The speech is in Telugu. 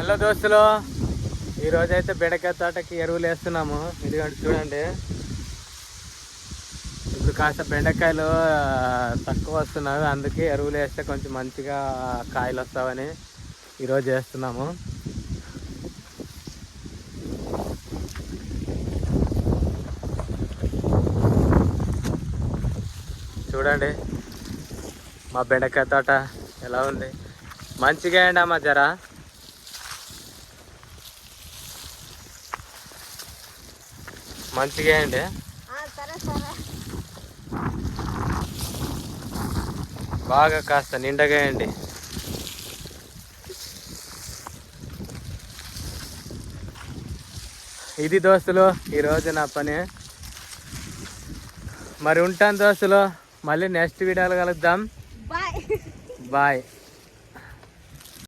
హలో దోస్తులు. ఈరోజు అయితే బెండకాయ తోటకి ఎరువులు వేస్తున్నాము. ఎందుకంటే చూడండి. ఇప్పుడు కాస్త బెండకాయలు తక్కువ వస్తున్నాయి అందుకే ఎరువులు వేస్తే కొంచెం మంచిగా కాయలు వస్తావని ఈరోజు వేస్తున్నాము. చూడండి మా బెండకాయ తోట ఎలా ఉంది? మంచిగా అండి అమ్మా జరా. మంచిగా సరే బాగా కాస్త నిండగా వేయండి ఇది దోస్తులు ఈరోజు నా పని. మరి ఉంటాను దోస్తులు మళ్ళీ నెక్స్ట్ వీడియోలో కలుద్దాం. బాయ్. బాయ్.